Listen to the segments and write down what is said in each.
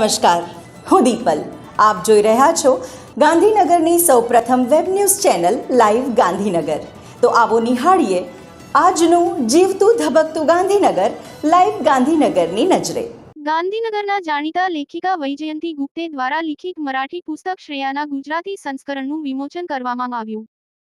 નમસ્કાર, હું દીપલ. આપ જોઈ રહ્યા છો ગાંધીનગરની સૌપ્રથમ web news channel live Gandhinagar. તો આવો નિહાળીએ આજનું જીવતું ધબકતું ગાંધીનગર, લાઈવ ગાંધીનગરની નજરે. ગાંધીનગરના જાણીતા લેખિકા વૈજયંતી ગુપ્તે દ્વારા લિખિત મરાઠી પુસ્તક શ્રેયાના ગુજરાતી સંસ્કરણનું વિમોચન કરવામાં આવ્યું.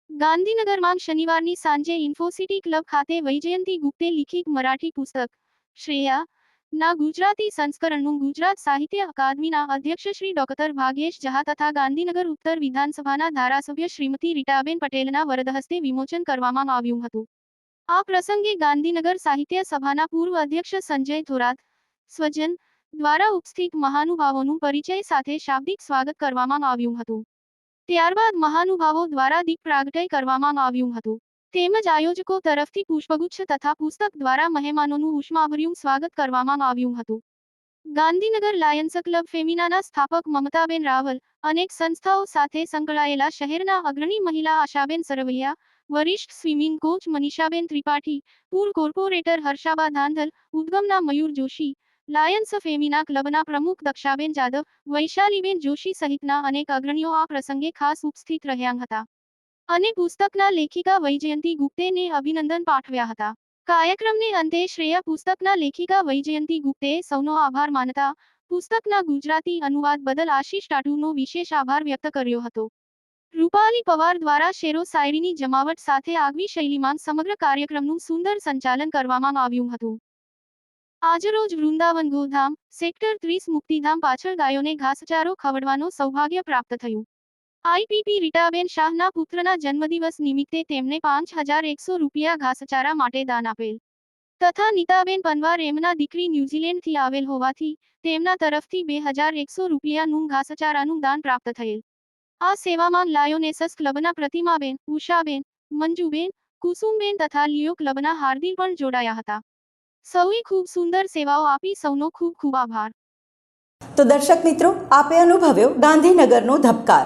ગાંધીનગરમાં શનિવારની સાંજે ઇન્ફોસિટી ક્લબ ખાતે વૈજયંતી ગુપ્તે લિખિત મરાઠી પુસ્તક શ્રેયા ના ગુજરાતી સંસ્કરણનું ગુજરાત સાહિત્ય અકાદમીના અધ્યક્ષ શ્રી ડોક્ટર ભાગ્યેશ જહા તથા ગાંધીનગર ઉત્તર વિધાનસભાના ધારાસભ્ય શ્રીમતી રીટાબેન પટેલના વરદહસ્તે વિમોચન કરવામાં આવ્યું હતું. આ પ્રસંગે ગાંધીનગર સાહિત્ય સભાના પૂર્વ અધ્યક્ષ સંજય થોરાત, સ્વજન દ્વારા ઉપસ્થિત મહાનુભાવોનું પરિચય સાથે શાબ્દિક સ્વાગત કરવામાં આવ્યું હતું. ત્યારબાદ મહાનુભાવો દ્વારા દીપ પ્રાગટય કરવામાં આવ્યું હતું. તેમજ આયોજકો તરફથી પુષ્પગુચ્છ તથા પુસ્તક દ્વારા મહેમાનોનું ઉષ્માભર્યું સ્વાગત કરવામાં આવ્યું હતું. ગાંધીનગર લાયન્સ ક્લબ ફેમિનાના સ્થાપક મમતાબેન રાવલ અનેક સંસ્થાઓ સાથે સંકળાયેલા શહેરના અગ્રણી મહિલા આશાબેન સરવૈયા, વરિષ્ઠ સ્વિમિંગ કોચ મનીષાબેન ત્રિપાઠી પૂર્વ કોર્પોરેટર હર્ષાબા ધાંધલ, ઉદ્ગમના મયુર જોશી, લાયન્સ ફેમિના ક્લબના પ્રમુખ દક્ષાબેન જાદવ, વૈશાલીબેન જોશી સહિતના અનેક અગ્રણીઓ આ પ્રસંગે ખાસ ઉપસ્થિત રહ્યા હતા. અને પુસ્તકના લેખિકા વૈજયંતી ગુપ્તેને અભિનંદન પાઠવ્યા હતા. કાર્યક્રમને અંતે શ્રેય પુસ્તકના લેખિકા વૈજયંતી ગુપ્તે સૌનો આભાર માનતા પુસ્તકના ગુજરાતી અનુવાદ બદલ આશીષ ટાટુનો વિશેષ આભાર વ્યક્ત કર્યો હતો. રૂપાલી પવાર દ્વારા શેરો શાયરીની જમાવટ સાથે આગવી શૈલીમાં સમગ્ર કાર્યક્રમનું સુંદર સંચાલન કરવામાં આવ્યું હતું. આજરોજ વૃંદાવન ગોધામ, સેક્ટર ત્રીસ મુક્તિધામ પાછળ ગાયોને ઘાસચારો ખવડવાનો સૌભાગ્ય પ્રાપ્ત થયું. આઈપીપી રીટાબેન શાહના પુત્રના જન્મદિવસ નિમિત્તે તેમને પાંચ હજાર એકસો રૂપિયા ઘાસચારા માટે દાન આપેલ. તથા નીતાબેન પનવાર એમના દીકરી ન્યૂઝીલેન્ડથી આવેલ હોવાથી તેમના તરફથી બે હજાર એકસો રૂપિયાનું ઘાસચારાનું દાન પ્રાપ્ત થયેલ. આ સેવામાં લાયોનેસસ ક્લબના પ્રતિમાબેન, ઉષાબેન, મંજુબેન, કુસુમબેન તથા લિયો ક્લબના હાર્દિલ પણ જોડાયા હતા. સૌએ ખૂબ સુંદર સેવાઓ આપી, સૌનો ખૂબ ખૂબ આભાર. તો દર્શક મિત્રો, આપે અનુભવ્યો ગાંધીનગરનો ધબકાર.